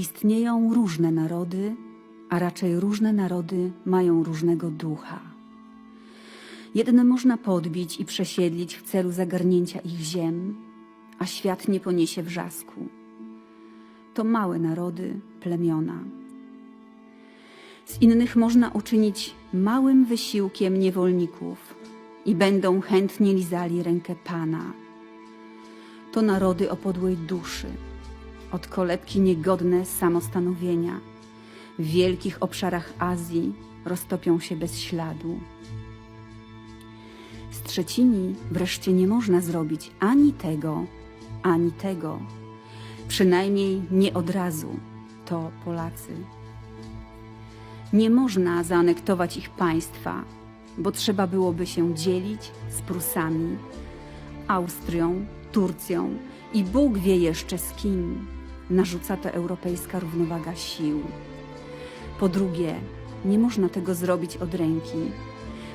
Istnieją różne narody, a raczej różne narody mają różnego ducha. Jedne można podbić i przesiedlić w celu zagarnięcia ich ziem, a świat nie poniesie wrzasku. To małe narody, plemiona. Z innych można uczynić małym wysiłkiem niewolników i będą chętnie lizali rękę Pana. To narody o podłej duszy, od kolebki niegodne samostanowienia. W wielkich obszarach Azji roztopią się bez śladu. Z trzecimi wreszcie nie można zrobić ani tego, ani tego. Przynajmniej nie od razu. To Polacy. Nie można zaanektować ich państwa, bo trzeba byłoby się dzielić z Prusami, Austrią, Turcją i Bóg wie jeszcze z kim. Narzuca to europejska równowaga sił. Po drugie, nie można tego zrobić od ręki,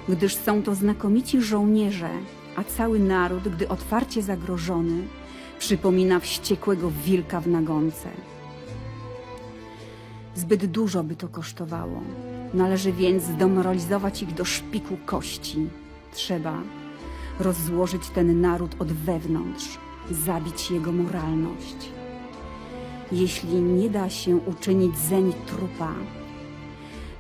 gdyż są to znakomici żołnierze, a cały naród, gdy otwarcie zagrożony, przypomina wściekłego wilka w nagonce. Zbyt dużo by to kosztowało. Należy więc zdemoralizować ich do szpiku kości. Trzeba rozłożyć ten naród od wewnątrz, zabić jego moralność. Jeśli nie da się uczynić zeń trupa,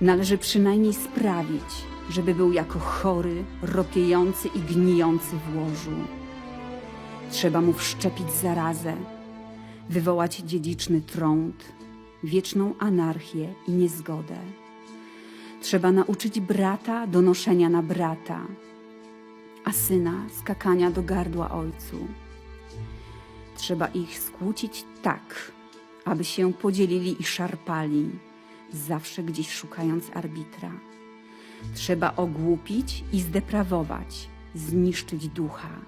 należy przynajmniej sprawić, żeby był jako chory, ropiejący i gnijący w łożu. Trzeba mu wszczepić zarazę, wywołać dziedziczny trąd, wieczną anarchię i niezgodę. Trzeba nauczyć brata donoszenia na brata, a syna skakania do gardła ojcu. Trzeba ich skłócić tak, aby się podzielili i szarpali, zawsze gdzieś szukając arbitra. Trzeba ogłupić i zdeprawować, zniszczyć ducha,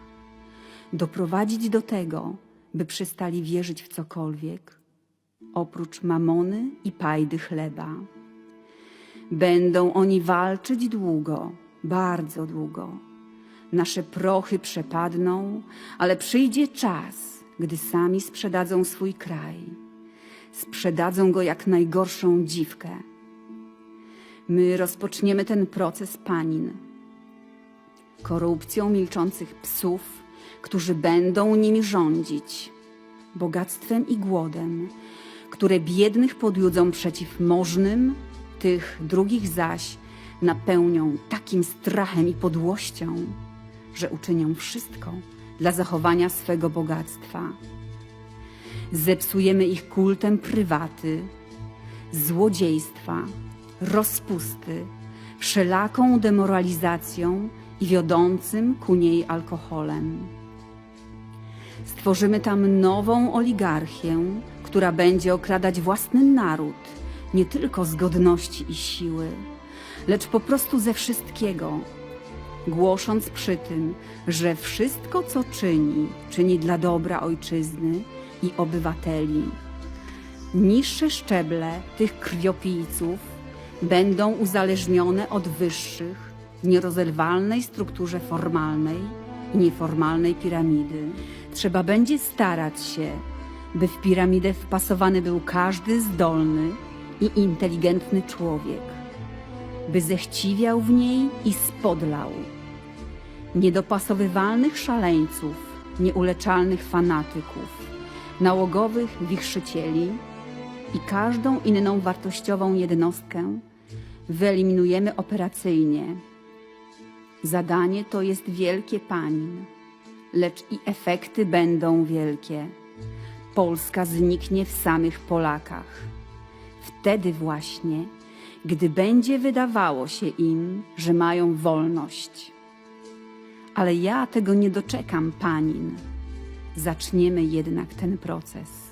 doprowadzić do tego, by przestali wierzyć w cokolwiek, oprócz mamony i pajdy chleba. Będą oni walczyć długo, bardzo długo. Nasze prochy przepadną, ale przyjdzie czas, gdy sami sprzedadzą swój kraj. Sprzedadzą go jak najgorszą dziwkę. My rozpoczniemy ten proces panin. Korupcją milczących psów, którzy będą nimi rządzić, bogactwem i głodem, które biednych podjudzą przeciw możnym, tych drugich zaś napełnią takim strachem i podłością, że uczynią wszystko dla zachowania swego bogactwa. Zepsujemy ich kultem prywaty, złodziejstwa, rozpusty, wszelaką demoralizacją i wiodącym ku niej alkoholem. Stworzymy tam nową oligarchię, która będzie okradać własny naród nie tylko z godności i siły, lecz po prostu ze wszystkiego, głosząc przy tym, że wszystko, co czyni, czyni dla dobra ojczyzny i obywateli. Niższe szczeble tych krwiopijców będą uzależnione od wyższych nierozerwalnej strukturze formalnej i nieformalnej piramidy. Trzeba będzie starać się, by w piramidę wpasowany był każdy zdolny i inteligentny człowiek, by zechciwiał w niej i spodlał. Niedopasowywalnych szaleńców, nieuleczalnych fanatyków, nałogowych wichrzycieli i każdą inną wartościową jednostkę wyeliminujemy operacyjnie. Zadanie to jest wielkie panin, lecz i efekty będą wielkie. Polska zniknie w samych Polakach. Wtedy właśnie, gdy będzie wydawało się im, że mają wolność. Ale ja tego nie doczekam, panin. Zaczniemy jednak ten proces.